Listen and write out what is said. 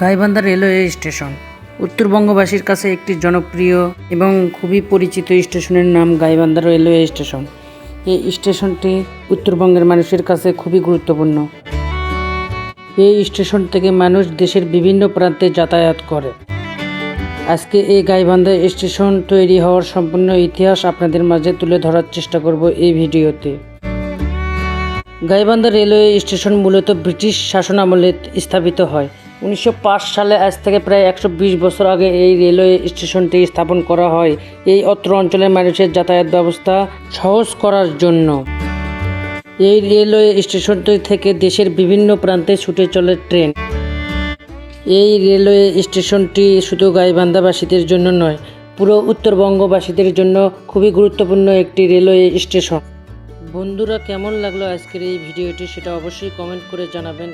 Gaibandha railway station. উত্তরবঙ্গবাসীর কাছে একটি জনপ্রিয় এবং খুবই পরিচিত স্টেশনের নাম গাইবান্ধা রেলওয়ে স্টেশন। এই স্টেশনটি উত্তরবঙ্গের মানুষের কাছে খুবই গুরুত্বপূর্ণ। এই স্টেশন থেকে মানুষ দেশের বিভিন্ন প্রান্তে যাতায়াত করে। আজকে এই গাইবান্ধা স্টেশন তৈরি হওয়ার সম্পূর্ণ ইতিহাস আপনাদের মাঝে তুলে ধরার চেষ্টা করব এই ভিডিওতে। গাইবান্ধা রেলওয়ে স্টেশন মূলত ব্রিটিশ শাসনামলে স্থাপিত হয়। উনিশশো পাঁচ সালে আজ থেকে প্রায় একশো বিশ বছর আগে এই রেলওয়ে স্টেশনটি স্থাপন করা হয়। এই অত্র অঞ্চলের মানুষের যাতায়াত ব্যবস্থা সহজ করার জন্য। এই রেলওয়ে স্টেশনটি থেকে দেশের বিভিন্ন প্রান্তে ছুটে চলে ট্রেন। এই রেলওয়ে স্টেশনটি শুধু গাইবান্ধাবাসীদের জন্য নয়, পুরো উত্তরবঙ্গবাসীদের জন্য খুবই গুরুত্বপূর্ণ একটি রেলওয়ে স্টেশন। বন্ধুরা, কেমন লাগল আজকের এই ভিডিওটি সেটা অবশ্যই কমেন্ট করে জানাবেন।